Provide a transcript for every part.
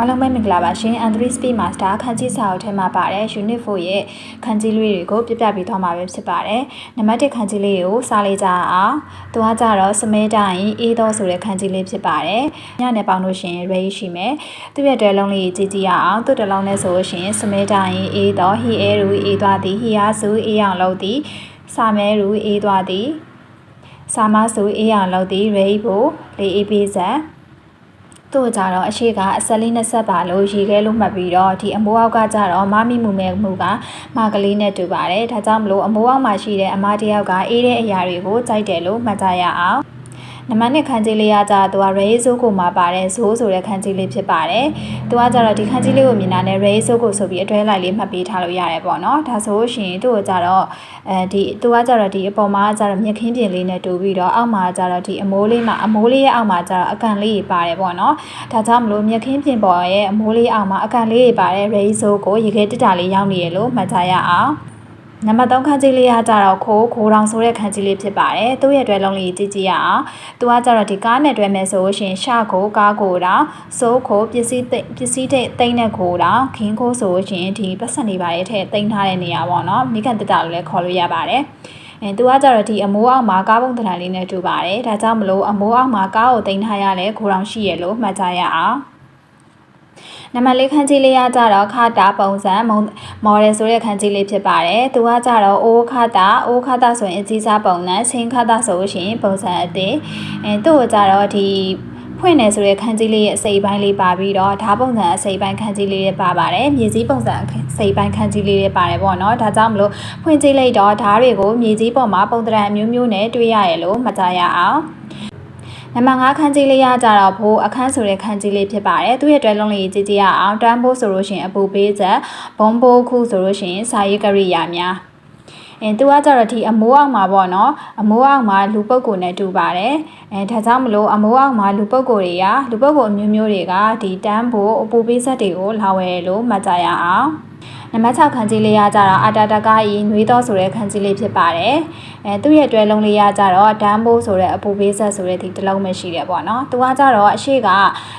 အားလုံးပဲမင်္ဂလာပါရှင် Android Speed Master ခန်းကြီးစာအုပ်ထဲမှာပါတဲ့ Unit 4ရဲ့ခန်းကြီးလေးတွေကိုပြပြပေးသွားမှာပဲဖြစ်ပါတယ်။နံပါတ်1ခန်းကြီးလေးကိုစားလေးကြအောင်။သူကကြတော့စမဲတိုင်းအေးတော့ဆိုတဲ့ခန်းကြီးလေးဖြစ်ပါတယ်။ညနေပေါင်းလို့ရှင် ready ရှိမယ်။သူ့ရဲ့တွဲလုံးလေးကြည့်ကြည့်ရအောင်။သူ့တစ်လုံးနဲ့ဆိုလို့ရှင်စမဲတိုင်းအေးတော့ he air ရူအေးသွားသည် he အားစုအေးအောင်လုပ်သည်စာမဲရူအေးသွားသည်စာမစုအေးအောင်လုပ်သည် ready ဖို့လေးအေးပေးစံ သူ့ကြတော့အရှိကအဆက်လေးနဲ့ဆက်ပါလို့ရေခဲလို့မှတ်ပြီးတော့ဒီအမိုးအောက်ကကြတော့မမီမှုမဲ့မှုကမကလေးနဲ့တူပါတယ်ဒါကြောင့်မလို့အမိုးအောက်မှာရှိတဲ့အမတယောက်ကအေးတဲ့အရာတွေကိုကြိုက်တယ်လို့မှတ်ကြရအောင် နမနဲ့ခန်းကြီးလေးရကြသူက ray ဆိုးကိုမှာပါတယ်ဇိုးဆိုတဲ့ခန်းကြီးလေးဖြစ်ပါတယ်။သူကကြတော့ဒီခန်းကြီးလေးကိုမြင်တာနဲ့ ray ဆိုးကိုဆိုပြီးအတွဲလိုက်လေးမှတ်ပေးထားလို့ရတယ်ပေါ့နော်။ဒါဆိုရှင်သူ့ကိုကြတော့အဲဒီသူကကြတော့ဒီအပေါ်မှာကြတော့မြက်ခင်းပြင်လေးနဲ့တူပြီးတော့အောက်မှာကြတော့ဒီအမိုးလေးမှာအမိုးလေးရဲ့အောက်မှာကြတော့အကန်လေးတွေပါတယ်ပေါ့နော်။ဒါကြောင့်မလို့မြက်ခင်းပြင်ပေါ်ရဲ့အမိုးလေးအောက်မှာအကန်လေးတွေပါတယ် ray ဆိုးကိုရေခဲတက်တာလေးရောက်နေရလို့မှတ်ကြရအောင်။ နံပါတ်3ခန်းကြီးလေးကကြတော့ခိုးခိုးတောင်ဆိုတဲ့ခန်းကြီးလေးဖြစ်ပါတယ်။သူ့ရဲ့တွဲလုံးလေးကြည့်ကြည့်ရအောင်။သူကကြတော့ဒီကားနဲ့တွဲမယ်ဆိုလို့ရှင်ရှခိုးကားကိုတောင်စိုးခိုးပစ္စည်းသိပစ္စည်းတိတ်သိမ့်တဲ့ခိုးတောင်ခင်းခိုးဆိုလို့ရှင်ဒီပတ်စံနေပါရဲ့ထဲသိမ့်ထားတဲ့နေရာပေါ့နော်။မိကန်တက်တာလို့လည်းခေါ်လို့ရပါတယ်။အဲသူကကြတော့ဒီအမိုးအောက်မှာကားပုံတံလေးနဲ့တူပါတယ်။ဒါကြောင့်မလို့အမိုးအောက်မှာကားကိုတင်ထားရလဲခိုးတောင်ရှိရလို့မှတ်ကြရအောင်။ နံပါတ်၄ခန်းကြီးလေးရကြတော့ခတာပုံစံမော်ဒယ်ဆိုတဲ့ခန်းကြီးလေးဖြစ်ပါတယ်။သူကကြတော့အိုးခတာအိုးခတာဆိုရင်အကြီးစားပုံစံချင်းခတာဆိုရှင်ပုံစံအသေးအဲသူ့ကိုကြတော့ဒီဖွင့်နေဆိုတဲ့ခန်းကြီးလေးရဲ့အစိပ်ပိုင်းလေးပါပြီးတော့ဓာပုံစံအစိပ်ပိုင်းခန်းကြီးလေးတွေပါပါတယ်မြေကြီးပုံစံအစိပ်ပိုင်းခန်းကြီးလေးတွေပါတယ်ပေါ့နော်ဒါကြောင့်မလို့ဖွင့်ကြည့်လိုက်တော့ဓာတွေကိုမြေကြီးပေါ်မှာပုံတရံအမျိုးမျိုးနဲ့တွေ့ရရလို့မှတ်ကြရအောင် နံပါတ်5ခန်းကြီးလေးရကြတော့ဘိုးအခန်းဆိုတဲ့ခန်းကြီးလေးဖြစ်ပါတယ်သူ့ရဲ့တွဲလုံးလေးကြည့်ကြည့်ရအောင်တန်းဘိုးဆိုလို့ရှိရင်အပူပေးချက်ဘုံဘိုးခုဆိုလို့ရှိရင်စာရေးကရိယာများအဲသူကကြတော့ဒီအမိုးအောက်မှာပေါ့နော်အမိုးအောက်မှာလူပုဂ္ဂိုလ်နဲ့တူပါတယ်အဲဒါကြောင့်မလို့အမိုးအောက်မှာလူပုဂ္ဂိုလ်တွေကလူပုဂ္ဂိုလ်အမျိုးမျိုးတွေကဒီတန်းဖို့အပူပေးဆက်တွေကိုလာဝယ်လို့မှတ်ကြရအောင် နံပါတ်6ခန်းကြီးလေးရကြတော့အာတာတကကြီးနှွေးတော့ဆိုတဲ့ခန်းကြီးလေးဖြစ်ပါတယ်။အဲသူ့ရဲ့တွဲလုံးလေးရကြတော့ဒန်းဘိုးဆိုတဲ့အပူပေးဆက်ဆိုတဲ့ဒီတစ်လုံးပဲရှိတယ်ပေါ့နော်။သူကကြတော့အရှိက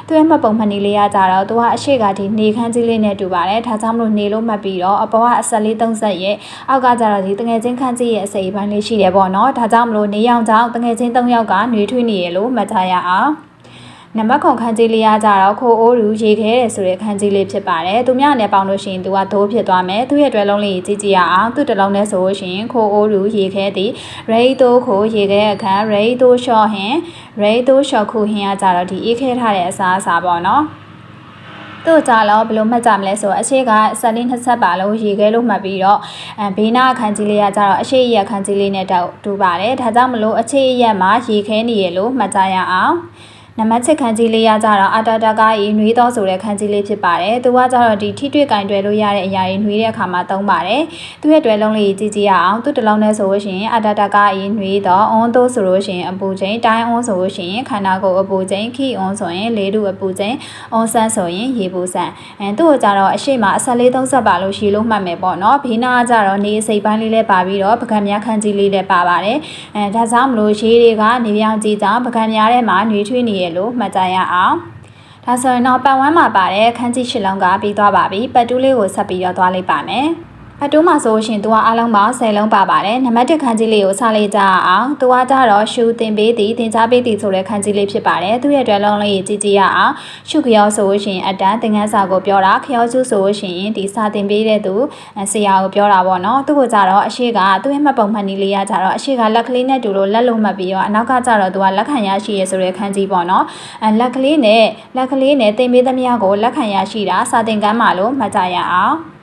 သူ့ရဲ့မှတ်ပုံမှတ်နည်းလေးရကြတော့သူကအရှိကဒီနေခန်းကြီးလေးနဲ့တူပါတယ်။ဒါကြောင့်မလို့နေလို့မှတ်ပြီးတော့အပေါ်ကအဆက်လေး30ရဲ့အောက်ကကြတော့ဒီတငယ်ချင်းခန်းကြီးရဲ့အစိပ်ပိုင်းလေးရှိတယ်ပေါ့နော်။ဒါကြောင့်မလို့နေရောင်ကြောင့်တငယ်ချင်း3ယောက်ကနှွေးထွေးနေရလို့မှတ်ထားရအောင်။ နံပါတ်ခွန်ခန်းကြီးလေးရကြတော့ခိုအိုးရူရေခဲတယ်ဆိုတဲ့ခန်းကြီးလေးဖြစ်ပါတယ်သူများနဲ့ပေါင်းလို့ရှိရင်သူကဒိုးဖြစ်သွားမယ်သူရဲ့တွဲလုံးလေးကြည့်ကြည့်ရအောင်သူ့တစ်လုံးနဲ့ဆိုလို့ရှိရင်ခိုအိုးရူရေခဲသည်ရိတ်တိုးခိုရေခဲအခန်းရိတ်တိုးရှော့ဟင်ရိတ်တိုးရှော့ခုဟင်ရကြတော့ဒီအေးခဲထားတဲ့အစားအစာပေါ့နော်သူ့ကြတော့ဘယ်လိုမှတ်ကြမလဲဆိုတော့အရှိကဆက်လေးနှစ်ဆက်ပါလို့ရေခဲလို့မှတ်ပြီးတော့အဲဘေးနာအခန်းကြီးလေးကကြတော့အရှိရက်အခန်းကြီးလေးနဲ့တောက်တူပါတယ်ဒါကြောင့်မလို့အချိရက်မှာရေခဲနေရလို့မှတ်ကြရအောင် နံပါတ်6ခန်းကြီးလေးရကြတော့အာတာတာကကြီးနှွေးတော့ဆိုတဲ့ခန်းကြီးလေးဖြစ်ပါတယ်။သူကကြတော့ဒီထိတွေ့ကင်တွယ်လို့ရတဲ့အရာတွေနှွေးတဲ့အခါမှာသုံးပါတယ်။သူ့ရဲ့တွဲလုံးလေးကြည့်ကြည့်ရအောင်။သူ့တစ်လုံးနဲ့ဆိုလို့ရှိရင်အာတာတာကကြီးနှွေးတော့အွန်သို့ဆိုလို့ရှိရင်အပူချိန်တိုင်းအွန်ဆိုလို့ရှိရင်ခန္ဓာကိုယ်အပူချိန်ခိအွန်ဆိုရင်လေးတူအပူချိန်အွန်ဆန်းဆိုရင်ရေပူဆန်း။အဲသူ့ကိုကြတော့အရှိမအဆက်လေးသုံးဆက်ပါလို့ရှည်လို့မှတ်မယ်ပေါ့နော်။ဘေးနာကကြတော့နေစိတ်ပိုင်းလေးလည်းပါပြီးတော့ပကံများခန်းကြီးလေးလည်းပါပါတယ်။အဲဒါကြောင့်မလို့ရေတွေကနေပြောင်ကြည့်ကြောင်ပကံများထဲမှာနှွေးထွေးနေရလို့မှတ်ကြရအောင်ဒါဆိုရင်တော့ပတ်ဝန်းမှာပါတဲ့ခန်းကြီးရှစ်လုံးကပြီးသွားပါပြီပတ်တူးလေးကိုဆက်ပြီးတော့သွားလိုက်ပါမယ် အတိုးမှာဆိုရှင်သူကအားလုံးပေါင်း10လုံးပါပါတယ်နံပါတ်1ခန်းကြီးလေးကိုစလိုက်ကြအောင်သူကကြတော့ရှူတင်ပေးသည်တင် जा ပေးသည်ဆိုတဲ့ခန်းကြီးလေးဖြစ်ပါတယ်သူရဲ့တွဲလုံးလေးကြည့်ကြည့်ရအောင်ရှုခရောဆိုရှင်အတန်းသင်ခန်းစာကိုပြောတာခရောစုဆိုရှင်ဒီစာတင်ပေးတဲ့သူဆရာကိုပြောတာပေါ့နော်သူကကြတော့အရှိကသူ့ရဲ့မှတ်ပုံမှတ်နည်းလေးရကြတော့အရှိကလက်ကလေးနဲ့တူလို့လက်လုံးမှတ်ပြီးတော့အနောက်ကကြတော့သူကလက်ခံရရှိရဆိုတဲ့ခန်းကြီးပေါ့နော်အဲလက်ကလေးနဲ့လက်ကလေးနဲ့တင်ပေးသမျှကိုလက်ခံရရှိတာစာတင်ကမ်းမှာလို့မှတ်ကြရအောင်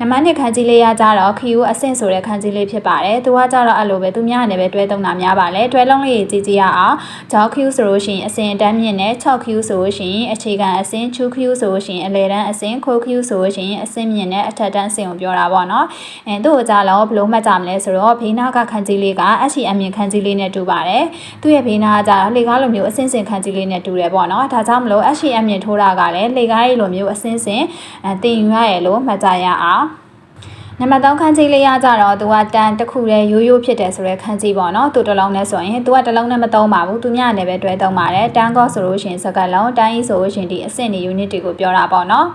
နမနှစ်ခန်းကြီးလေးရကြတော့ခီယူအဆင့်ဆိုတဲ့ခန်းကြီးလေးဖြစ်ပါတယ်။သူကကြတော့အဲ့လိုပဲသူများနဲ့ပဲတွဲသုံးတာများပါလေ။တွဲလုံးလေးကြည့်ကြည့်ရအောင်။ဂျောက်ခီယူဆိုလို့ရှိရင်အဆင့်တန်းမြင့်နဲ့6ခီယူဆိုလို့ရှိရင်အခြေခံအဆင့်ချူခီယူဆိုလို့ရှိရင်အလယ်တန်းအဆင့်ခိုခီယူဆိုလို့ရှိရင်အဆင့်မြင့်နဲ့အထက်တန်းအဆင့်ကိုပြောတာပေါ့နော်။အဲသူ့ကိုကြတော့ဘလို့မှတ်ကြမလဲဆိုတော့ဘေးနာကခန်းကြီးလေးကအရှိအမြင့်ခန်းကြီးလေးနဲ့တူပါတယ်။သူ့ရဲ့ဘေးနာကကြတော့လေကားလိုမျိုးအဆင့်ဆင့်ခန်းကြီးလေးနဲ့တူတယ်ပေါ့နော်။ဒါကြောင့်မလို့အရှိအမြင့်ထိုးတာကလည်းလေကားရဲ့လိုမျိုးအဆင့်ဆင့်အဲတင်ယူရရဲ့လို့မှတ်ကြရအောင်။ နနံပါတ်3ခန်းကြီးလေးရကြတော့သူကတန်တစ်ခုတည်းရိုးရိုးဖြစ်တယ်ဆိုရဲခန်းကြီးပေါ့နော်သူတစ်လုံးနဲ့ဆိုရင်သူကတစ်လုံးနဲ့မသုံးပါဘူးသူမြနဲ့ပဲတွဲသုံးပါတယ်တန်ကော့ဆိုလို့ရှိရင်စကတ်လုံးတိုင်းဆိုလို့ရှိရင်ဒီအဆင့်နေ unit တွေကိုပြောတာပေါ့နော်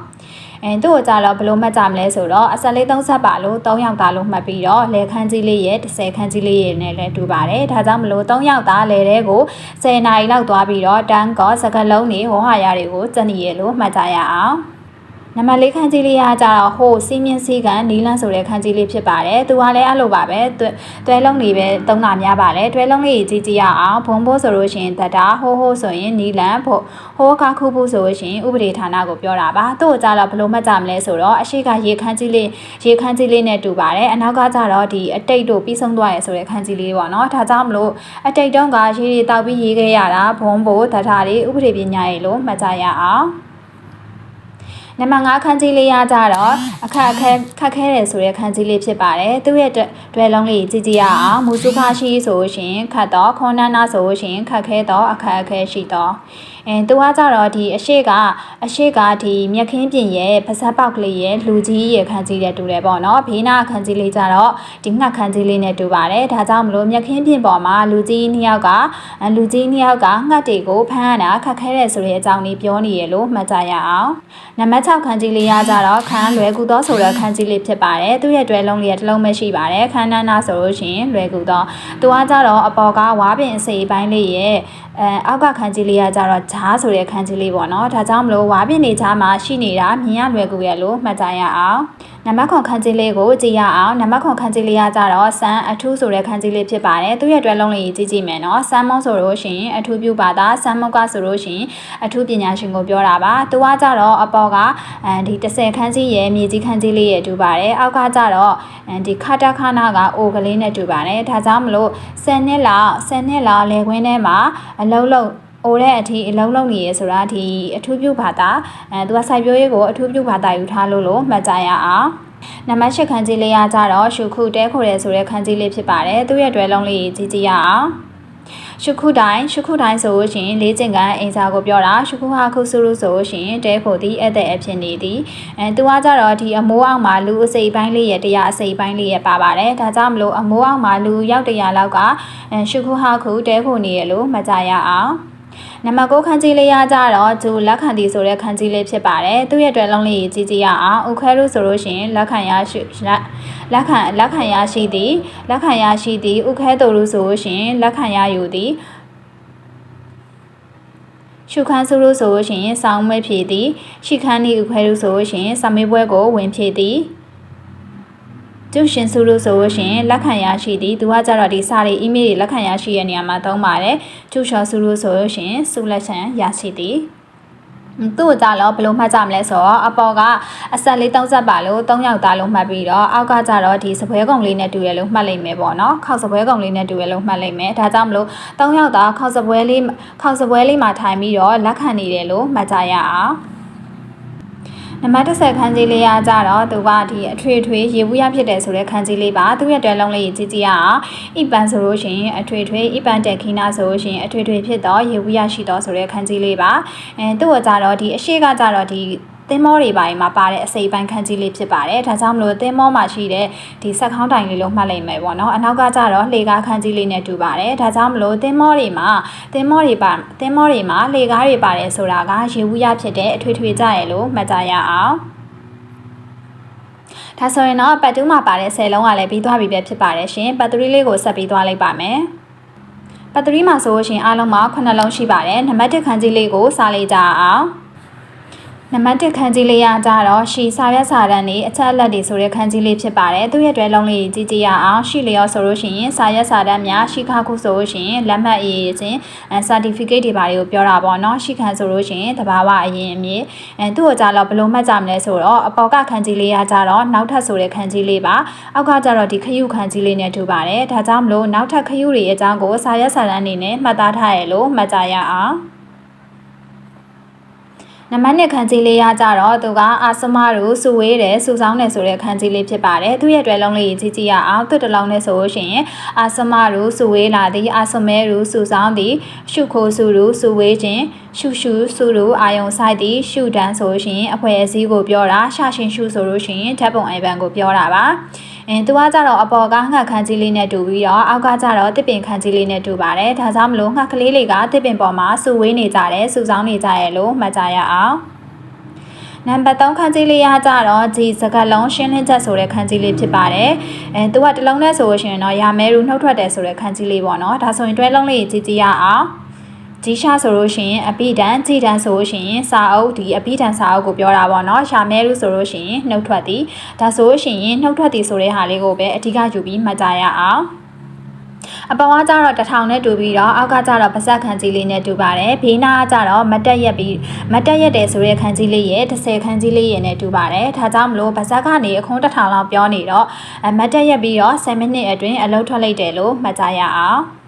အဲသူ့ကိုကြတော့ဘယ်လိုမှတ်ကြမလဲဆိုတော့အဆက်လေး30ပါလို့3ယောက်သားလို့မှတ်ပြီးတော့လေခန်းကြီးလေးရဲ့30ခန်းကြီးလေးရဲ့နဲ့လည်းတူပါတယ်ဒါကြောင့်မလို့3ယောက်သားလေတဲ့ကို10နာရီလောက်သွားပြီးတော့တန်ကော့စကတ်လုံးတွေဟောဟာရတွေကိုစနေရလို့မှတ်ကြရအောင် နံပါတ်၄ခန်းကြီးလေးကကြတော့ဟိုစီမင်းစီကန်နီလန်းဆိုတဲ့ခန်းကြီးလေးဖြစ်ပါတယ်။သူကလည်းအဲ့လိုပါပဲ။တွဲလုံးလေးပဲသုံးတာများပါတယ်။တွဲလုံးလေးကြီးကြီးရအောင်ဘုံဘိုးဆိုလို့ရှိရင်တတာဟိုးဟိုးဆိုရင်နီလန်းဖို့ဟိုးကခုဖို့ဆိုလို့ရှိရင်ဥပဒေဌာနကိုပြောတာပါ။သူ့ကိုကြတော့ဘယ်လိုမှတ်ကြမလဲဆိုတော့အရှိကရေခန်းကြီးလေးရေခန်းကြီးလေးနဲ့တူပါတယ်။အနောက်ကကြတော့ဒီအတိတ်တို့ပြီးဆုံးသွားရဲဆိုတဲ့ခန်းကြီးလေးပေါ့နော်။ဒါကြောင့်မလို့အတိတ်တုန်းကရေတွေတောက်ပြီးရေးခဲ့ရတာဘုံဘိုးတတာတွေဥပဒေပညာရေးလို့မှတ်ကြရအောင်။ နံပါတ်5ခန်းကြီးလေးရကြတော့အခက်အခဲခက်ခဲတယ်ဆိုတဲ့ခန်းကြီးလေးဖြစ်ပါတယ်သူ့ရဲ့တွဲလုံးလေးကြည့်ကြည့်ရအောင်မူစုခါရှိဆိုရှင်ခတ်တော့ခွန်နန်းနာဆိုရှင်ခက်ခဲတော့အခက်အခဲရှိတော့ အဲသူကကြတော့ဒီအရှိကအရှိကဒီမြက်ခင်းပြင်ရဲ့ပါဇက်ပေါက်ကလေးရဲ့လူကြီးရဲ့ခန်းကြီးတဲ့တူတယ်ပေါ့နော်ဘေးနာခန်းကြီးလေးကြတော့ဒီငှက်ခန်းကြီးလေးနဲ့တူပါတယ်ဒါကြောင့်မလို့မြက်ခင်းပြင်ပေါ်မှာလူကြီးနှစ်ယောက်ကလူကြီးနှစ်ယောက်ကငှက်တွေကိုဖမ်းရတာခက်ခဲတယ်ဆိုတဲ့အကြောင်းလေးပြောနေရလို့မှတ်ကြရအောင်နံပါတ်6ခန်းကြီးလေးရကြတော့ခန်းလွယ်ကူသောဆိုတဲ့ခန်းကြီးလေးဖြစ်ပါတယ်သူ့ရဲ့တွဲလုံးလေးတစ်လုံးပဲရှိပါတယ်ခန်းနန်းနာဆိုလို့ရှိရင်လွယ်ကူသောသူကကြတော့အပေါ်ကဝါပင်အစိပ်ပိုင်းလေးရဲ့အဲအောက်ကခန်းကြီးလေးကကြတော့ဂျားဆိုတဲ့ခန်းကြီးလေးပေါ့နော်ဒါကြောင့်မလို့ဝါပင်နေချားမှာရှိနေတာမြင်ရလွယ်ကူရဲ့လို့မှတ်ကြရအောင်နံပါတ်ခွန်ခန်းကြီးလေးကိုကြည့်ရအောင်နံပါတ်ခွန်ခန်းကြီးလေးကကြတော့စမ်းအထူးဆိုတဲ့ခန်းကြီးလေးဖြစ်ပါတယ်သူ့ရဲ့တွဲလုံးလေးကြည့်ကြည့်မယ်နော်စမ်းမုံဆိုလို့ရှိရင်အထူးပြုပါတာစမ်းမုံကဆိုလို့ရှိရင်အထူးပညာရှင်ကိုပြောတာပါသူကကြတော့အပေါ်ကအဲဒီ30ခန်းကြီးရဲ့မြေကြီးခန်းကြီးလေးရဲ့တူပါတယ်အောက်ကကြတော့ဒီခါတခါနာကအိုကလေးနဲ့တူပါတယ်ဒါကြောင့်မလို့10နှစ်လောက်10နှစ်လောက်လေခွင်းထဲမှာအလုံးလုံး အိုတဲ့အထိအလုံးလုံးနေရဆိုတာဒီအထူးပြုဘာသာအဲသူကစိုက်ပျိုးရေးကိုအထူးပြုဘာသာယူထားလို့လို့မှတ်ကြရအောင်နံပါတ်၈ခန်းကြီးလေးရကြတော့ရှုခုတဲခိုရဲဆိုတဲ့ခန်းကြီးလေးဖြစ်ပါတယ်သူရဲ့တွဲလုံးလေးကြီးကြီးရအောင်ရှုခုတိုင်းရှုခုတိုင်းဆိုရှင်လေးကျင်ကန်အိမ်စာကိုပြောတာရှုခုဟာခုစုရုဆိုရှင်တဲဖို့ဒီအဲ့တဲ့အဖြစ်နေသည်အဲသူကကြတော့ဒီအမိုးအောင်မှာလူအစိပ်ပိုင်းလေးရတရားအစိပ်ပိုင်းလေးရပါပါတယ်ဒါကြောင့်မလို့အမိုးအောင်မှာလူရောက်တရာလောက်ကရှုခုဟာခုတဲဖို့နေရလို့မကြရအောင် နံပါတ်9ခန်းကြီးလေးရကြတော့ဂျူလက်ခံတီဆိုတဲ့ခန်းကြီးလေးဖြစ်ပါတယ်သူ့ရဲ့အတွက်လုံးလေးကြီးကြီးရအောင်ဥခဲလို့ဆိုလို့ရှိရင်လက်ခံရရှိလက်ခံလက်ခံရရှိသည်လက်ခံရရှိသည်ဥခဲတို့လို့ဆိုလို့ရှိရင်လက်ခံရယူသည်ရှုခန်းစုလို့ဆိုလို့ရှိရင်စောင်းမဲဖြည့်သည်ရှိခန်းဤဥခဲလို့ဆိုလို့ရှိရင်စမေးပွဲကိုဝင်ဖြည့်သည် ကျုပ်ရှင်စုလို့ဆိုလို့ရှိရင်လက်ခံရရှိသည်သူကကြတော့ဒီစာတွေ email တွေလက်ခံရရှိရဲ့နေရာမှာသုံးပါတယ်ကျုပ်ရှော်စုလို့ဆိုလို့ရှိရင်စုလက်ချံရရှိသည်သူ့ကိုကြတော့ဘယ်လိုမှတ်ကြမလဲဆိုတော့အပေါ်ကအဆက်လေး30ပါလို့3ယောက်သားလို့မှတ်ပြီးတော့အောက်ကကြတော့ဒီစပွဲကုံလေးနဲ့တူရလို့မှတ်လိုက်မယ်ပေါ့နော်ခောက်စပွဲကုံလေးနဲ့တူရလို့မှတ်လိုက်မယ်ဒါကြောင့်မလို့3ယောက်သားခောက်စပွဲလေးခောက်စပွဲလေးမှာထိုင်ပြီးတော့လက်ခံနေတယ်လို့မှတ်ကြရအောင် နံပါတ်30ခန်းကြီးလေးရကြတော့သူကဒီအထွေထွေရေဘူးရဖြစ်တယ်ဆိုတဲ့ခန်းကြီးလေးပါသူ့ရဲ့တွဲလုံးလေးကြီးကြီးအောင်ဣပန်ဆိုလို့ရှိရင်အထွေထွေဣပန်တက်ခိနာဆိုလို့ရှိရင်အထွေထွေဖြစ်တော့ရေဘူးရရှိတော့ဆိုတဲ့ခန်းကြီးလေးပါအဲသူ့ကကြတော့ဒီအရှိကကြတော့ဒီ သင်းမောတွေပိုင်းမှာပါတဲ့အစိပ်ပိုင်းခန်းကြီးလေးဖြစ်ပါတယ်။ဒါကြောင့်မလို့သင်းမောမှာရှိတဲ့ဒီဆက်ခေါင်းတိုင်လေးလို့မှတ်လိုက်မယ်ပေါ့နော်။အနောက်ကကြတော့လှေကားခန်းကြီးလေးနဲ့တူပါတယ်။ဒါကြောင့်မလို့သင်းမောတွေမှာသင်းမောတွေပါသင်းမောတွေမှာလှေကားတွေပါတယ်ဆိုတာကရေဝူရဖြစ်တဲ့အထွေထွေကြရဲလို့မှတ်ကြရအောင်။ဒါဆိုရင်တော့ပတ်တူးမှာပါတဲ့10လုံးကလည်းပြီးသွားပြီပဲဖြစ်ပါတယ်ရှင်။ပတ်တူးလေးကိုဆက်ပြီးသွားလိုက်ပါမယ်။ပတ်တူးမှာဆိုလို့ရှိရင်အားလုံးမှာ9လုံးရှိပါတယ်။နံပါတ်1ခန်းကြီးလေးကိုစားလိုက်ကြအောင်။ နံပါတ်1ခန်းကြီးလေးရကြတော့ရှီစာရွက်စာတမ်းတွေအချက်အလက်တွေဆိုတဲ့ခန်းကြီးလေးဖြစ်ပါတယ်သူ့ရဲ့တွဲလုံးလေးကြီးကြီးရအောင်ရှီလျော်ဆိုလို့ရှိရင်စာရွက်စာတမ်းများရှီခါခုဆိုလို့ရှိရင်လက်မှတ်ရေးခြင်းအဲ certificate တွေပါတွေကိုပြောတာပေါ့နော်ရှီခန်းဆိုလို့ရှိရင်တဘာဝအရင်အမြင့်အဲသူ့ကိုကြတော့ဘယ်လိုမှတ်ကြမလဲဆိုတော့အပေါ်ကခန်းကြီးလေးရကြတော့နောက်ထပ်ဆိုတဲ့ခန်းကြီးလေးပါအောက်ကကြတော့ဒီခရုခန်းကြီးလေးနဲ့တူပါတယ်ဒါကြောင့်မလို့နောက်ထပ်ခရုတွေအကြောင်းကိုစာရွက်စာတမ်းတွေနဲ့မှတ်သားထားရလို့မှတ်ကြရအောင် နံပါတ်1ခန်းကြီးလေးရကြတော့သူကအာစမတို့စုဝေးတယ်စုဆောင်းတယ်ဆိုတဲ့ခန်းကြီးလေးဖြစ်ပါတယ်သူရဲ့တွဲလုံးလေးကြီးကြီးရအောင်သူ့တလုံးနဲ့ဆိုလို့ရှိရင်အာစမတို့စုဝေးလာသည်အာစမဲတို့စုဆောင်းသည်ရှုခိုစုတို့စုဝေးခြင်းရှုရှုစုလူအာယုံဆိုင်သည်ရှုတန်းဆိုလို့ရှိရင်အဖွဲအစည်းကိုပြောတာရှာရှင်ရှုဆိုလို့ရှိရင်ဓာတ်ပုံအိမ်ပန်ကိုပြောတာပါ အဲသူကကြတော့အပေါ်ကငှက်ခန်းကြီးလေးနဲ့တူပြီးတော့အောက်ကကြတော့တစ်ပင်ခန်းကြီးလေးနဲ့တူပါတယ်ဒါကြောင့်မလို့ငှက်ကလေးလေးကတစ်ပင်ပေါ်မှာစူဝေးနေကြတယ်စူဆောင်းနေကြရဲ့လို့မှတ်ကြရအောင်နံပါတ်3ခန်းကြီးလေးရကြတော့ဒီစကလုံးရှင်းလင်းချက်ဆိုတဲ့ခန်းကြီးလေးဖြစ်ပါတယ်။အဲသူကတစ်လုံးနဲ့ဆိုလို့ရှိရင်တော့ရာမဲရူနှုတ်ထွက်တယ်ဆိုတဲ့ခန်းကြီးလေးပေါ့နော်။ဒါဆိုရင်တွဲလုံးလေးကြည့်ကြည့်ရအောင်။ ဒီရှာဆိုလို့ရှိရင်အပိဒံကြည်ဒံဆိုလို့ရှိရင်စာအုပ်ဒီအပိဒံစာအုပ်ကိုပြောတာပေါ့နော်ရှာမဲရုဆိုလို့ရှိရင်နှုတ်ထွက်သည်ဒါဆိုလို့ရှိရင်နှုတ်ထွက်သည်ဆိုတဲ့ဟာလေးကိုပဲအဓိကယူပြီးမှတ်ကြရအောင်အပေါ်ကကြတော့တထောင်နဲ့တူပြီးတော့အောက်ကကြတော့ပါဇက်ခန်းကြီးလေးနဲ့တူပါတယ်ဘေးနာကကြတော့မတက်ရက်ပြီးမတက်ရက်တယ်ဆိုတဲ့ခန်းကြီးလေးရဲ့30ခန်းကြီးလေးရဲ့နဲ့တူပါတယ်ဒါကြောင့်မလို့ပါဇက်ကနေအခွန်းတစ်ထောင်လောက်ပြောနေတော့မတက်ရက်ပြီးတော့10မိနစ်အတွင်းအလုပ်ထွက်လိုက်တယ်လို့မှတ်ကြရအောင်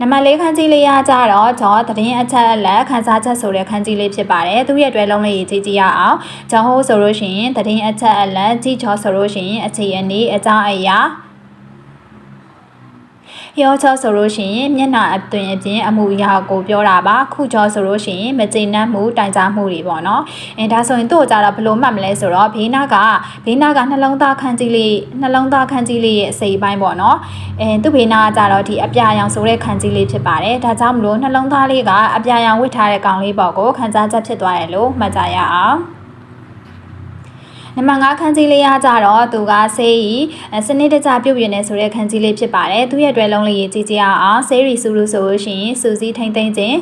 နံပါတ်၄ခန်းကြီးလေးရကြတော့ဂျော်သတင်းအချက်အလက်ခန်းစားချက်ဆိုတဲ့ခန်းကြီးလေးဖြစ်ပါတယ်သူရဲ့တွဲလုံးလေးရေးကြည့်ကြည့်ရအောင်ဂျော်ဟိုးဆိုလို့ရှိရင်သတင်းအချက်အလက်ကြည့်ချောဆိုလို့ရှိရင်အခြေအနေအကြောင်းအရာ ရောချောဆိုလို့ရှိရင်မျက်နှာအသွင်အပြင်အမှုအရာကိုပြောတာပါခုချောဆိုလို့ရှိရင်မကျေနပ်မှုတိုင်ကြားမှုတွေပေါ့နော်အဲဒါဆိုရင်သူ့ကိုကြတော့ဘယ်လိုမှတ်မလဲဆိုတော့ဘေးနာကဘေးနာကနှလုံးသားခန်းကြီးလေးနှလုံးသားခန်းကြီးလေးရဲ့အစိပ်ပိုင်းပေါ့နော်အဲသူ့ဘေးနာကကြတော့ဒီအပြာရောင်ဆိုတဲ့ခန်းကြီးလေးဖြစ်ပါတယ်ဒါကြောင့်မလို့နှလုံးသားလေးကအပြာရောင်ဝစ်ထားတဲ့ကောင်လေးပေါ့ကိုခန်းစားချက်ဖြစ်သွားရလို့မှတ်ကြရအောင် နံပါတ်5ခန်းကြီးလေးရကြတော့သူကဆေးရီစနစ်တကျပြုတ်ပြနေဆိုတဲ့ခန်းကြီးလေးဖြစ်ပါတယ်သူရဲ့တွဲလုံးလေးရေးကြည့်ကြရအောင်ဆေးရီစုလို့ဆိုလို့ရှိရင်စူစီထိမ့်သိမ့်ခြင်း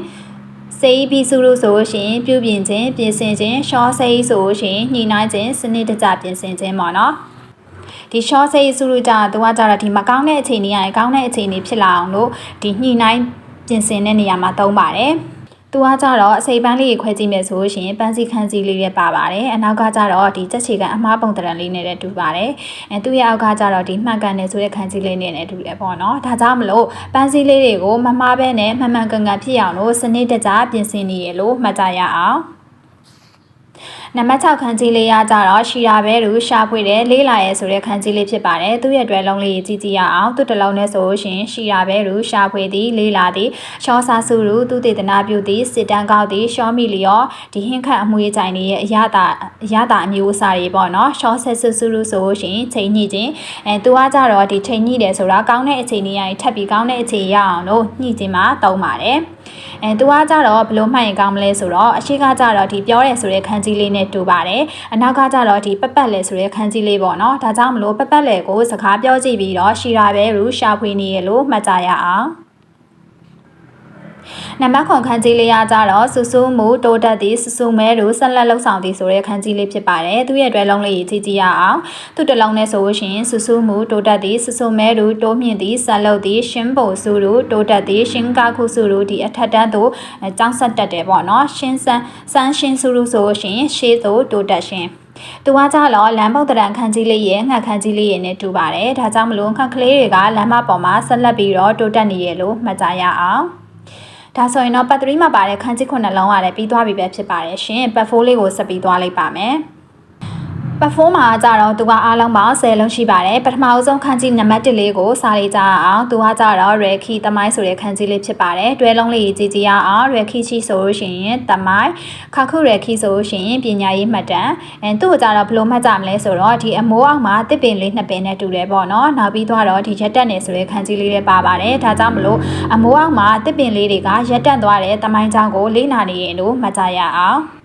စေးပြီးစုလို့ဆိုလို့ရှိရင်ပြုပြင်ခြင်းပြင်ဆင်ခြင်းရှော့ဆေးဆိုလို့ရှိရင်ညှိနှိုင်းခြင်းစနစ်တကျပြင်ဆင်ခြင်းပေါ့နော်ဒီ short say စုလို့ကြတော့သူကကြတော့ဒီမကောင်းတဲ့အခြေအနေရရင်ကောင်းတဲ့အခြေအနေဖြစ်လာအောင်လို့ဒီညှိနှိုင်းပြင်ဆင်တဲ့နေရာမှာသုံးပါတယ်။ သူကကြတော့အစိပ်ပန်းလေးခွဲကြည့်မယ်ဆိုလို့ရှိရင်ပန်းစီခန်းစီလေးတွေပါပါတယ်အနောက်ကကြတော့ဒီချက်ချေကအမားပုံတရံလေးနဲ့လည်းတူပါတယ်အဲသူ့ရဲ့အောက်ကကြတော့ဒီမှန်ကန်တယ်ဆိုတဲ့ခန်းစီလေးနဲ့လည်းတူတယ်ပေါ့နော်ဒါကြောင့်မလို့ပန်းစီလေးတွေကိုမမှားဘဲနဲ့မှန်မှန်ကန်ကန်ဖြစ်အောင်လို့စနစ်တကျပြင်ဆင်နေရလို့မှတ်ကြရအောင် နံပါတ်6ခန်းကြီးလေးရကြတော့ရှီရာဘဲလူရှာဖွေတယ်လေးလာရဲဆိုတဲ့ခန်းကြီးလေးဖြစ်ပါတယ်သူ့ရဲ့တွဲလုံးလေးကြည့်ကြည့်ရအောင်သူ့တလုံးနဲ့ဆိုလို့ရှင်ရှီရာဘဲလူရှာဖွေသည်လေးလာသည်ရှောဆာစုလူသူတေသနာပြုသည်စစ်တန်းကောက်သည်ရှောမီလျောဒီဟင်းခတ်အမွေးကြိုင်လေးရဲ့အရတာအရတာအမျိုးအစားတွေပေါ့နော်ရှောဆက်စုစုလူဆိုလို့ရှင်ချိန်ညှိခြင်းအဲသူကကြတော့ဒီချိန်ညှိတယ်ဆိုတာကောင်းတဲ့အခြေအနေရိုင်းထပ်ပြီးကောင်းတဲ့အခြေရအောင်လို့ညှိခြင်းမှာတုံးပါတယ်အဲသူကကြတော့ဘလို့မှတ်ရင်ကောင်းမလဲဆိုတော့အရှိကကြတော့ဒီပြောရဲဆိုတဲ့ခန်းကြီးလေးနဲ့တူပါတယ်အနောက်ကကြတော့ဒီပပတ်လေဆိုတဲ့ခန်းကြီးလေးပေါ့နော်ဒါကြောင့်မလို့ပပတ်လေကိုစကားပြောကြည့်ပြီးတော့ရှီရာပဲရူရှာဖွေနေရလို့မှတ်ကြရအောင် နံပါတ်ခွန်ခန်းကြီးလေးရကြတော့စူးစူးမှုတိုးတက်သည်စူးစူးမဲတို့ဆက်လက်လှုပ်ဆောင်သည်ဆိုတဲ့ခန်းကြီးလေးဖြစ်ပါတယ်သူရဲ့တွဲလုံးလေးကြီးကြည့်ရအောင်သူ့တလုံးနဲ့ဆိုလို့ရှိရင်စူးစူးမှုတိုးတက်သည်စူးစူးမဲတို့တိုးမြင့်သည်ဆက်လုပ်သည်ရှင်းပုံစုတို့တိုးတက်သည်ရှင်းကားခုစုတို့ဒီအထက်တန်းတို့ကျောင်းဆက်တက်တယ်ပေါ့နော်ရှင်းစမ်းစမ်းရှင်းစုတို့ဆိုလို့ရှိရင်ရှေးသို့တိုးတက်ရှင်သူကကြတော့လမ်းပုတ်တရံခန်းကြီးလေးရဲ့ငှက်ခန်းကြီးလေးရဲ့နဲ့တူပါတယ်ဒါကြောင့်မလို့ခန့်ကလေးတွေကလမ်းမပေါ်မှာဆက်လက်ပြီးတော့တိုးတက်နေရလို့မှတ်ကြရအောင် ဒါဆိုရင်တော့ပတ်3မှာပါတဲ့ခန်းကြီးခုနှလုံးရတယ်ပြီးသွားပြီပဲဖြစ်ပါတယ်ရှင်ပတ်4လေးကိုဆက်ပြီးသွားလိုက်ပါမယ် ပတ်ဖိုးမှာကြတော့သူကအားလုံးပေါင်း10လုံးရှိပါတယ်ပထမအဆုံးခန်းကြီးနံပါတ်1လေးကိုစာလေးကြအောင်သူကကြတော့ Reki တမိုင်းဆိုတဲ့ခန်းကြီးလေးဖြစ်ပါတယ်တွဲလုံးလေးကြည့်ကြည့်ရအောင် Reki ရှိဆိုလို့ရှိရင်တမိုင်းခခု Reki ဆိုလို့ရှိရင်ပညာရေးမှတ်တမ်းအဲသူ့ကိုကြတော့ဘယ်လိုမှတ်ကြမလဲဆိုတော့ဒီအမိုးအောက်မှာတစ်ပင်လေးနှစ်ပင်နဲ့တူတယ်ပေါ့နော်နောက်ပြီးတော့ဒီရက်တက်နေဆိုတဲ့ခန်းကြီးလေးလည်းပါပါတယ်ဒါကြောင့်မလို့အမိုးအောက်မှာတစ်ပင်လေးတွေကရက်တက်သွားတဲ့တမိုင်းချောင်းကိုလေးနာနေရင်လို့မှတ်ကြရအောင်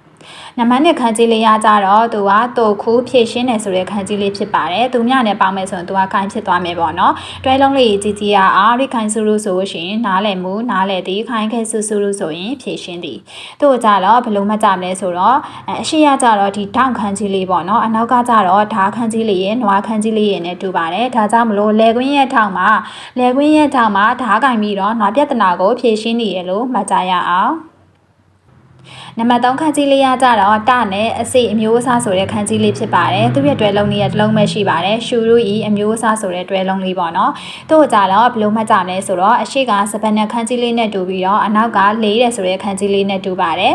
နံပါတ်1ခန်းကြီးလေးရကြတော့သူကတူခူးဖြည့်ရှင်းတယ်ဆိုတဲ့ခန်းကြီးလေးဖြစ်ပါတယ်သူမြနဲ့ပေါင်းမယ်ဆိုရင်သူကခိုင်းဖြစ်သွားမယ်ပေါ့နော်တွဲလုံးလေးကြီးကြီးရအားရိခိုင်းစုလို့ဆိုရှင်နားလည်မှုနားလည်သည်ခိုင်းခဲစုစုလို့ဆိုရင်ဖြည့်ရှင်းသည်သူ့ကြတော့ဘယ်လိုမှတ်ကြမလဲဆိုတော့အရှိရကြတော့ဒီတောင်ခန်းကြီးလေးပေါ့နော်အနောက်ကကြတော့ဓာခန်းကြီးလေးရဲ့နွားခန်းကြီးလေးရဲ့နဲ့တူပါတယ်ဒါကြောင့်မလို့လေကွင်းရဲ့ထောင်မှာလေကွင်းရဲ့ထောင်မှာဓာကင်ပြီးတော့နွားပြဿနာကိုဖြည့်ရှင်းနေရလို့မှတ်ကြရအောင် နံပါတ်3ခန်းကြီးလေးရကြတော့တနဲ့အစိအမျိုးအစားဆိုတဲ့ခန်းကြီးလေးဖြစ်ပါတယ်သူ့ရဲ့တွဲလုံးလေးရဲ့တစ်လုံးပဲရှိပါတယ်ရှူရူဤအမျိုးအစားဆိုတဲ့တွဲလုံးလေးပေါ့နော်သူ့ကြတော့ဘလို့မှတ်ကြမလဲဆိုတော့အရှိကစပန်နဲ့ခန်းကြီးလေးနဲ့တူပြီးတော့အနောက်ကလေးတဲ့ဆိုတဲ့ခန်းကြီးလေးနဲ့တူပါတယ်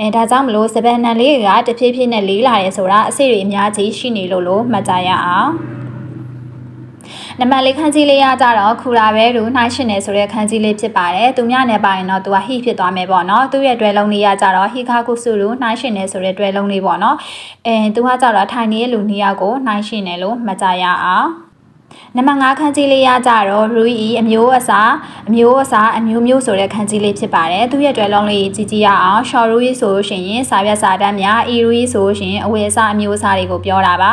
အဲဒါကြောင့်မလို့စပန်နံလေးကတဖြည်းဖြည်းနဲ့လေးလာရဲဆိုတာအစိတွေအများကြီးရှိနေလို့လို့မှတ်ကြရအောင် နံပါတ်လေးခန်းကြီးလေးရကြတော့ခူရာပဲလို့နှိုင်းရှင်နေဆိုတဲ့ခန်းကြီးလေးဖြစ်ပါတယ်သူမြနဲ့ပါရင်တော့သူကဟိဖြစ်သွားမယ်ပေါ့နော်သူ့ရဲ့တွဲလုံးလေးရကြတော့ဟိခါကုစုလို့နှိုင်းရှင်နေဆိုတဲ့တွဲလုံးလေးပေါ့နော်အဲသူကကြတော့ထိုင်နေတဲ့လူနှစ်ယောက်ကိုနှိုင်းရှင်နေလို့မှတ်ကြရအောင် နံပါတ်5ခန်းကြီးလေးရကြတော့ရူအီအမျိုးအစားအမျိုးအစားအမျိုးမျိုးဆိုတဲ့ခန်းကြီးလေးဖြစ်ပါတယ်သူရဲ့တွဲလုံးလေးကြည့်ကြည့်ရအောင်ရှော်ရူအီဆိုလို့ရှိရင်စာရွက်စာတမ်းများအီရူအီဆိုလို့ရှိရင်အဝယ်အစားအမျိုးအစားတွေကိုပြောတာပါ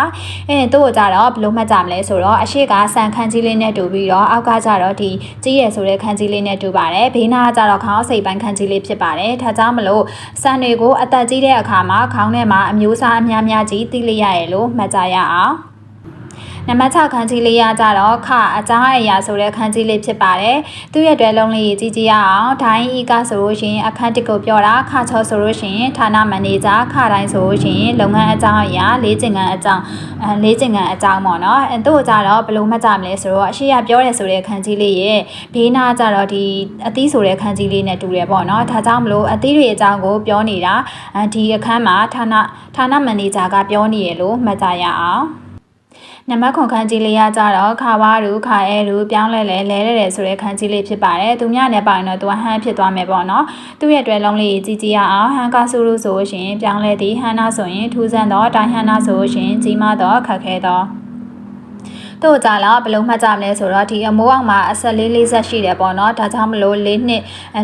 အဲသူ့ကိုကြတော့ဘယ်လိုမှတ်ကြမလဲဆိုတော့အရှိကဆန်ခန်းကြီးလေးနဲ့တူပြီးတော့အောက်ကကြတော့ဒီကြီးရယ်ဆိုတဲ့ခန်းကြီးလေးနဲ့တူပါတယ်ဘေးနာကကြတော့ခေါင်းစိတ်ပိုင်းခန်းကြီးလေးဖြစ်ပါတယ်ဒါကြောင့်မလို့ဆန်တွေကိုအသက်ကြီးတဲ့အခါမှာခေါင်းထဲမှာအမျိုးအစားအများများကြီးသိလိုက်ရရဲ့လို့မှတ်ကြရအောင် နံပါတ်6ခန်းကြီးလေးရကြတော့ခအကြောင်းအရာဆိုတဲ့ခန်းကြီးလေးဖြစ်ပါတယ်သူ့ရဲ့တွဲလုံးလေးကြီးကြီးရအောင်ဒိုင်းဤကဆိုလို့ရှိရင်အခန်းတစ်ကိုပြောတာခချောဆိုလို့ရှိရင်ဌာနမန်နေဂျာခတိုင်းဆိုလို့ရှိရင်လုပ်ငန်းအကြောင်းအရာလေးကျင်ကန်အကြောင်းအဲလေးကျင်ကန်အကြောင်းပေါ့နော်အဲသူ့ကိုကြတော့ဘယ်လိုမှတ်ကြမလဲဆိုတော့အရှိရပြောတယ်ဆိုတဲ့ခန်းကြီးလေးရဲ့ဘေးနာကြတော့ဒီအသီးဆိုတဲ့ခန်းကြီးလေးနဲ့တူတယ်ပေါ့နော်ဒါကြောင့်မလို့အသီးတွေအကြောင်းကိုပြောနေတာဒီအခန်းမှာဌာနဌာနမန်နေဂျာကပြောနေရလို့မှတ်ကြရအောင် နံပါတ်ခွန်ခန်းကြီးလေးရကြတော့ခါဝါရူခါအဲရူပြောင်းလဲလဲလဲလဲတယ်ဆိုတဲ့ခန်းကြီးလေးဖြစ်ပါတယ်သူမြနဲ့ပိုင်တော့သူကဟန်ဖြစ်သွားမယ်ပေါ့နော်သူ့ရဲ့တွဲလုံးလေးကြီးကြီးရအောင်ဟန်ကဆူရူဆိုရှင်ပြောင်းလဲသည်ဟန်နာဆိုရင်ထူးဆန်းတော့တိုင်းဟန်နာဆိုရှင်ကြီးမားတော့ခက်ခဲတော့တို့ကြလားဘယ်လိုမှတ်ကြမလဲဆိုတော့ဒီအမိုးအောင်မှာအဆက်လေးလေးဆက်ရှိတယ်ပေါ့နော်ဒါကြောင့်မလို့၄နှစ်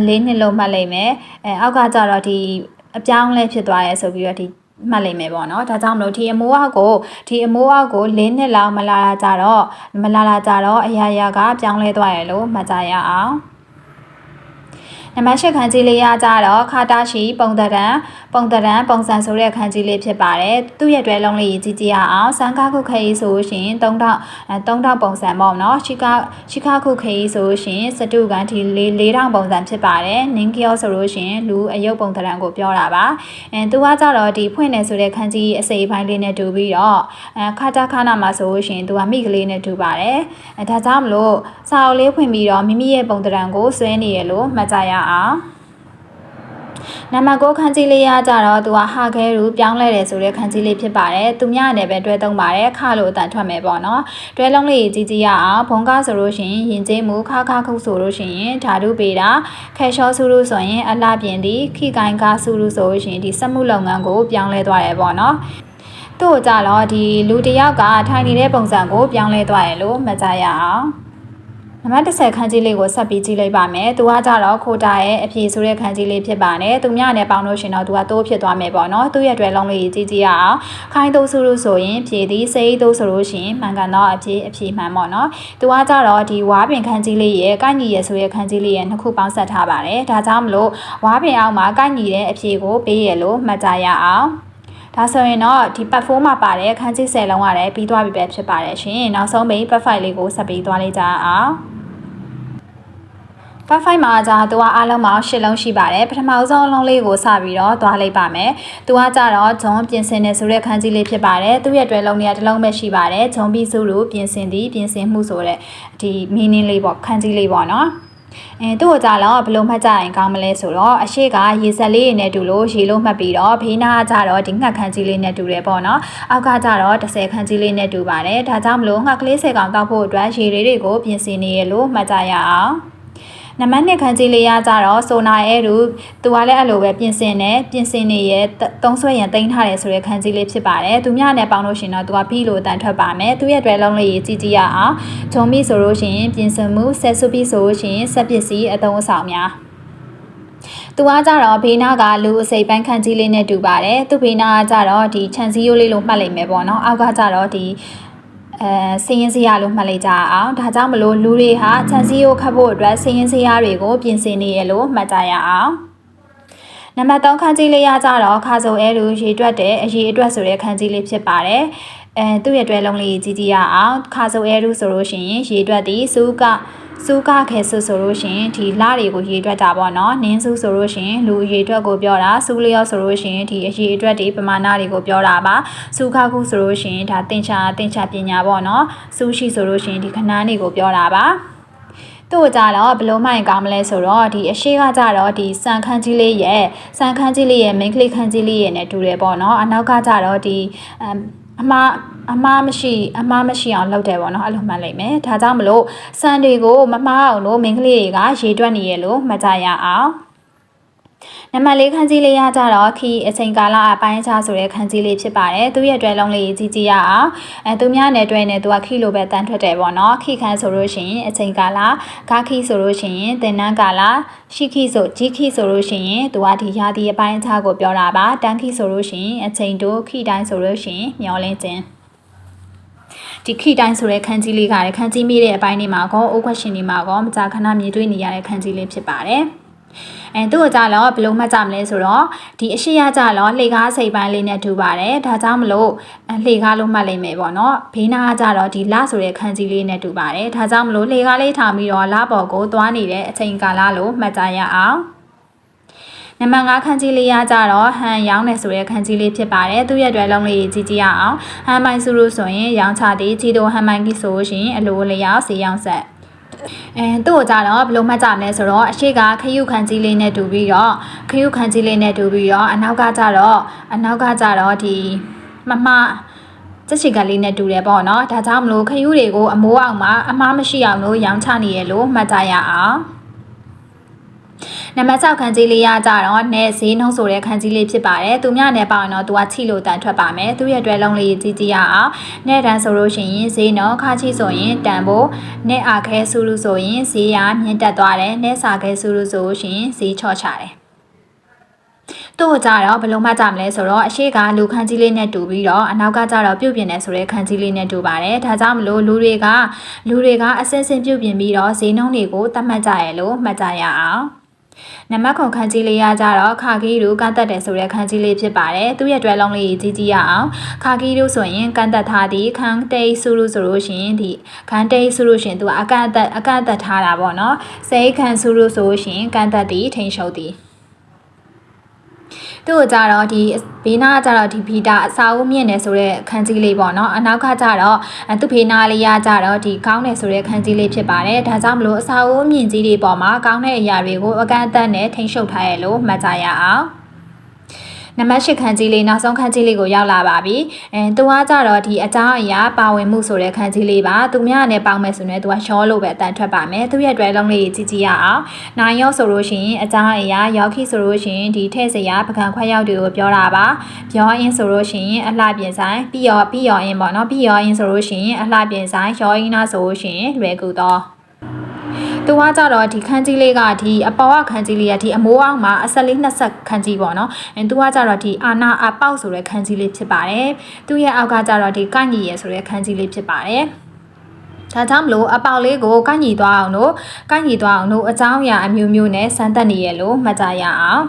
၄နှစ်လို့မှတ်လိုက်မယ်အဲအောက်ကကြတော့ဒီအပြောင်းလဲဖြစ်သွားရဲဆိုပြီးတော့ဒီ မှတ်လိမ့်မယ်ပေါ့နော်ဒါကြောင့်မလို့ဒီအမိုးအောက်ကိုဒီအမိုးအောက်ကို၄နှစ်လောက်မလာလာကြတော့မလာလာကြတော့အရာရာကပြောင်းလဲသွားရလို့မှတ်ကြရအောင် နံပါတ်၈ခန်းကြီးလေးရကြတော့ခါတာရှိပုံတရံပုံတရံပုံစံဆိုတဲ့ခန်းကြီးလေးဖြစ်ပါတယ်သူ့ရဲ့တွဲလုံးလေးကြီးကြီးအောင်စံကားခုခေးဆိုရှင်3000 3000ပုံစံပေါ့နော်ရှီကာရှီကာခုခေးဆိုရှင်စတုကန်ဒီ4000ပုံစံဖြစ်ပါတယ်နင်းကယောဆိုလို့ရှင်လူအယုတ်ပုံတရံကိုပြောတာပါအဲသူကကြတော့ဒီဖွင့်နေဆိုတဲ့ခန်းကြီးအစိပ်ပိုင်းလေးနဲ့တူပြီးတော့အဲခါတာခါနာမှာဆိုရှင်သူကမိကလေးနဲ့တူပါတယ်အဲဒါကြောင့်မလို့စာအုပ်လေးဖွင့်ပြီးတော့မိမိရဲ့ပုံတရံကိုဆွဲနေရလို့မှတ်ကြရအောင်နံပါတ်9ခန်းကြီးလေးရကြတော့သူကဟာခဲရူပြောင်းလဲတယ်ဆိုတဲ့ခန်းကြီးလေးဖြစ်ပါတယ်သူမြနဲ့ပဲတွဲသုံးပါတယ်ခလို့အတန်ထွက်မယ်ပေါ့နော်တွဲလုံးလေးကြီးကြီးရအောင်ဘုံကားဆိုလို့ရှိရင်ယင်ကျေးမှုခါခါခုဆိုလို့ရှိရင်ဓာတုပေတာခဲရှောဆူရူဆိုရင်အလှပြင်သည်ခိကိုင်ကားဆူရူဆိုလို့ရှိရင်ဒီစက်မှုလုပ်ငန်းကိုပြောင်းလဲသွားတယ်ပေါ့နော်သူ့ကြတော့ဒီလူတယောက်ကထိုင်နေတဲ့ပုံစံကိုပြောင်းလဲသွားရလို့မှတ်ကြရအောင် နံပါတ်30ခန်းကြီးလေးကိုဆက်ပြီးကြည့်လိုက်ပါမယ်။သူကကြတော့ခိုတာရဲ့အဖြေဆိုတဲ့ခန်းကြီးလေးဖြစ်ပါတယ်။သူမြနဲ့ပေါင်းလို့ရှင်တော့သူကတိုးဖြစ်သွားမယ်ပေါ့နော်။သူ့ရဲ့တွဲလုံးလေးကြီးကြီးအောင်ခိုင်းတိုးစုလို့ဆိုရင်ဖြေသည်စိတ်တိုးဆိုလို့ရှိရင်မှန်ကန်တော့အဖြေအဖြေမှန်ပေါ့နော်။သူကကြတော့ဒီဝါပင်ခန်းကြီးလေးရဲ့ကိုက်ညီရဲ့ဆိုတဲ့ခန်းကြီးလေးရဲ့နှစ်ခုပေါင်းဆက်ထားပါတယ်။ဒါကြောင့်မလို့ဝါပင်အောက်မှာကိုက်ညီတဲ့အဖြေကိုပေးရလို့မှတ်ကြရအောင်။ဒါဆိုရင်တော့ဒီပတ်4မှာပါတဲ့ခန်းကြီး10လုံးရတယ်ပြီးသွားပြီပဲဖြစ်ပါတယ်ရှင်။နောက်ဆုံးပိတ်ပတ်5လေးကိုဆက်ပြီးသွားလိုက်ကြအောင်။ 5 5မှာじゃသူကအားလုံးပေါင်း10လုံးရှိပါတယ်ပထမဆုံးအလုံးလေးကိုစပြီးတော့သွားလိုက်ပါမယ်သူကကြတော့ဂျွန်ပြင်ဆင်နေဆိုတဲ့ခန်းကြီးလေးဖြစ်ပါတယ်သူ့ရဲ့တွဲလုံးတွေကတစ်လုံးပဲရှိပါတယ်ဂျွန်ပြီးစုလို့ပြင်ဆင်သည်ပြင်ဆင်မှုဆိုတဲ့ဒီ meaning လေးပေါ့ခန်းကြီးလေးပေါ့နော်အဲသူ့ကိုကြတော့ဘယ်လိုမှတ်ကြရင်ကောင်းမလဲဆိုတော့အရှိကရေဆက်လေးနဲ့တူလို့ရေလို့မှတ်ပြီးတော့ဖေးနာကကြတော့ဒီငှက်ခန်းကြီးလေးနဲ့တူတယ်ပေါ့နော်အောက်ကကြတော့30ခန်းကြီးလေးနဲ့တူပါတယ်ဒါကြောင့်မလို့ငှက်ကလေး10ကောင်တောက်ဖို့အတွက်ရေလေးတွေကိုပြင်ဆင်နေရလို့မှတ်ကြရအောင် နံပါတ်2ခန်းကြီးလေးရကြတော့ဆိုနာရဲ့သူသူကလည်းအဲ့လိုပဲပြင်ဆင်နေပြင်ဆင်နေရဲ့သုံးဆွဲရန်တင်ထားတယ်ဆိုတဲ့ခန်းကြီးလေးဖြစ်ပါတယ်သူမြနဲ့ပေါင်းလို့ရှင်တော့သူကပြီးလို့တန်ထွက်ပါမယ်သူရဲ့တွဲလုံးလေးကြီးကြည့်ရအောင်ဂျုံမီဆိုလို့ရှိရင်ပြင်ဆင်မှုဆက်စုပြီးဆိုလို့ရှိရင်ဆက်ပစ္စည်းအသုံးအဆောင်များသူကကြတော့ဘေးနာကလူအစိပ်ပန်းခန့်ကြီးလေးနဲ့တူပါတယ်သူဘေးနာကကြတော့ဒီခြံစည်းရိုးလေးလို့မှတ်လိုက်မယ်ပေါ့နော်အောက်ကကြတော့ဒီ အဲစည်ရင်စရာလို့မှတ်လိုက်ကြအောင်ဒါကြောင့်မလို့လူတွေဟာခြံစည်းရိုးခတ်ဖို့အတွက်စည်ရင်စရာတွေကိုပြင်ဆင်နေရလို့မှတ်ကြရအောင်နံပါတ်3ခန်းကြီးလေးရကြတော့ခါဆိုအဲလူရေတွက်တဲ့အရေးအတွက်ဆိုတဲ့ခန်းကြီးလေးဖြစ်ပါတယ်အဲသူ့ရဲ့တွဲလုံးလေးကြီးကြီးရအောင်ခါဆိုအဲလူဆိုလို့ရှိရင်ရေတွက်သည်စူးက စူးကခဲဆူဆိုလို့ရှင်ဒီလတွေကိုရေတွက်တာပေါ့နော်နင်းစုဆိုလို့ရှင်လူရေတွက်ကိုပြောတာစူးလျော့ဆိုလို့ရှင်ဒီအရေအတွက်တွေပမာဏတွေကိုပြောတာပါစူးခခုဆိုလို့ရှင်ဒါတင်ချာတင်ချာပညာပေါ့နော်စူးရှိဆိုလို့ရှင်ဒီခဏန်းတွေကိုပြောတာပါတို့ကြတော့ဘလို့မှန်ကောင်းမလဲဆိုတော့ဒီအရှိကကြတော့ဒီစံခန်းကြီးလေးရဲ့စံခန်းကြီးလေးရဲ့ main click ခန်းကြီးလေးရဲ့နဲ့တူတယ်ပေါ့နော်အနောက်ကကြတော့ဒီအမ် အမှားအမှားမရှိအမှားမရှိအောင်လုပ်တယ်ပေါ့နော်အဲ့လိုမှတ်လိုက်မယ်ဒါကြောင့်မလို့စံတွေကိုမမှားအောင်လို့မိန်းကလေးတွေကရေတွက်နေရလို့မှတ်ကြရအောင် နံပါတ်၄ခန်းကြီးလေးရကြတော့ခီအချိန်ကာလအပိုင်းခြားဆိုတဲ့ခန်းကြီးလေးဖြစ်ပါတယ်သူရဲ့တွဲလုံးလေးကြီးကြီးရအောင်အဲသူများနဲ့တွဲနေသူကခီလိုပဲတန်ထွက်တယ်ပေါ့နော်ခီခန်းဆိုလို့ရှိရင်အချိန်ကာလဂါခီဆိုလို့ရှိရင်သင်္นานကာလရှိခီဆိုဂျီခီဆိုလို့ရှိရင်သူကဒီရာသီအပိုင်းခြားကိုပြောတာပါတန်ခီဆိုလို့ရှိရင်အချိန်တိုခီတိုင်းဆိုလို့ရှိရင်မျောလင်းခြင်းဒီခိတိုင်းဆိုတဲ့ခန်းကြီးလေးကလည်းခန်းကြီးမိတဲ့အပိုင်းတွေမှာကောအိုးခွက်ရှင်တွေမှာကောမကြာခဏမြင်တွေ့နေရတဲ့ခန်းကြီးလေးဖြစ်ပါတယ်။ အဲသူ့ကိုကြတော့ဘယ်လိုမှတ်ကြမလဲဆိုတော့ဒီအရှိရကြတော့လှေကားစိတ်ပိုင်းလေးနဲ့တူပါတယ်ဒါကြောင့်မလို့လှေကားလို့မှတ်လိုက်မယ်ပေါ့နော်ဘေးနာကကြတော့ဒီလဆိုတဲ့ခန်းကြီးလေးနဲ့တူပါတယ်ဒါကြောင့်မလို့လှေကားလေးထောင်ပြီးတော့လပေါ်ကိုသွားနေတဲ့အချိန်ကာလလို့မှတ်ကြရအောင်နံပါတ်5ခန်းကြီးလေးရကြတော့ဟန်ရောင်းတယ်ဆိုတဲ့ခန်းကြီးလေးဖြစ်ပါတယ်သူ့ရဲ့တွဲလုံးလေးကြီးကြည့်ရအောင်ဟန်မိုင်စုလို့ဆိုရင်ရောင်းချသည်ကြီးတို့ဟန်မိုင်ကြီးဆိုရှင်အလိုလျောက်စီရောင်းဆက် အဲသူ့ကိုကြတော့ဘယ်လိုမှတ်ကြမလဲဆိုတော့အရှိကခရုခန်းကြီးလေးနဲ့တူပြီးတော့ခရုခန်းကြီးလေးနဲ့တူပြီးတော့အနောက်ကကြတော့အနောက်ကကြတော့ဒီမမစက်ချီကလေးနဲ့တူတယ်ပေါ့နော်ဒါကြောင့်မလို့ခရုတွေကိုအမိုးအောင်မှာအမားမရှိအောင်လို့ရောင်းချနေရလို့မှတ်ကြရအောင် နံပါတ်6ခန်းကြီးလေးရကြတော့နဲ့ဈေးနှုန်းဆိုတဲ့ခန်းကြီးလေးဖြစ်ပါတယ်သူများနဲ့ပေါ့နော်သူကချိလို့တန်ထွက်ပါမယ်သူရဲ့တွဲလုံးလေးကြီးကြီးရအောင်နဲ့တန်ဆိုလို့ရှိရင်ဈေးနှုန်းခါချိဆိုရင်တန်ဖို့နဲ့အာခဲဆူလူဆိုရင်ဈေးရမြင့်တက်သွားတယ်နဲ့စာခဲဆူလူဆိုလို့ရှိရင်ဈေးချော့ချတယ်သူ့ကိုကြတော့ဘယ်လိုမှကြမလဲဆိုတော့အရှိကလူခန်းကြီးလေးနဲ့တူပြီးတော့အနောက်ကကြတော့ပြုတ်ပြင်းတယ်ဆိုတဲ့ခန်းကြီးလေးနဲ့တူပါတယ်ဒါကြောင့်မလို့လူတွေကလူတွေကအစင်းစင်းပြုတ်ပြင်းပြီးတော့ဈေးနှုန်းတွေကိုသတ်မှတ်ကြရလို့မှတ်ကြရအောင် နံပါတ်ခုခန်းကြီးလေးရကြတော့ခါကီတို့ကန့်တက်တယ်ဆိုတဲ့ခန်းကြီးလေးဖြစ်ပါတယ်သူရဲ့တွဲလုံးလေးကြီးကြီးရအောင်ခါကီတို့ဆိုရင်ကန့်တက်ထားသည်ခန်းတိတ်စုလို့ဆိုလို့ရှိရင်ဒီခန်းတိတ်စုလို့ရှိရင်သူကအကန့်အသက်အကန့်အသက်ထားတာပေါ့နော်စိတ်ခန်းစုလို့ဆိုလို့ရှိရင်ကန့်တက်သည်ထိန်ရှုပ်သည် သူ့ကိုကြတော့ဒီဘေးနာကကြတော့ဒီဗီတာအစာအုပ်မြင့်တယ်ဆိုတဲ့ခန်းကြီးလေးပေါ့နော်အနောက်ကကြတော့သူ့ဖေးနာလေးရကြတော့ဒီကောင်းတယ်ဆိုတဲ့ခန်းကြီးလေးဖြစ်ပါတယ်ဒါကြောင့်မလို့အစာအုပ်မြင့်ကြီးတွေပေါ်မှာကောင်းတဲ့အရာတွေကိုအကန့်အသတ်နဲ့ထိန်းချုပ်ထားရလို့မှတ်ကြရအောင် နံပါတ်၈ခန်းကြီးလေးနောက်ဆုံးခန်းကြီးလေးကိုရောက်လာပါပြီ။အဲသူကကြတော့ဒီအကြောင်းအရာပါဝင်မှုဆိုတဲ့ခန်းကြီးလေးပါ။သူများနဲ့ပေါင်းမယ်ဆိုရင်သူကရှောလို့ပဲအတန်ထွက်ပါမယ်။သူရဲ့ dry လုံးလေးကြီးကြည့်ရအောင်။နိုင်ရောဆိုလို့ရှိရင်အကြောင်းအရာရောက်ခိဆိုလို့ရှိရင်ဒီထဲ့စရာပကံခွက်ရောက်တွေကိုပြောတာပါ။ပြောအင်းဆိုလို့ရှိရင်အလှပြင်ဆိုင်ပြီးရောပြီးရောအင်းပေါ့နော်။ပြီးရောအင်းဆိုလို့ရှိရင်အလှပြင်ဆိုင်ရောအင်းနာဆိုလို့ရှိရင်လွယ်ကူတော့ သူကကြတော့ဒီခန်းကြီးလေးကဒီအပေါ်ကခန်းကြီးလေးကဒီအမိုးအောက်မှာအဆက်လေးနှစ်ဆက်ခန်းကြီးပေါ့နော်အဲသူကကြတော့ဒီအာနာအပေါက်ဆိုတဲ့ခန်းကြီးလေးဖြစ်ပါတယ်သူရဲ့အောက်ကကြတော့ဒီကိုင့်ကြီးရယ်ဆိုတဲ့ခန်းကြီးလေးဖြစ်ပါတယ်ဒါကြောင့်မလို့အပေါက်လေးကိုကိုင့်ညီသွားအောင်လို့ကိုင့်ညီသွားအောင်လို့အကြောင်းအရာအမျိုးမျိုးနဲ့စမ်းသပ်နေရလို့မှတ်ကြရအောင်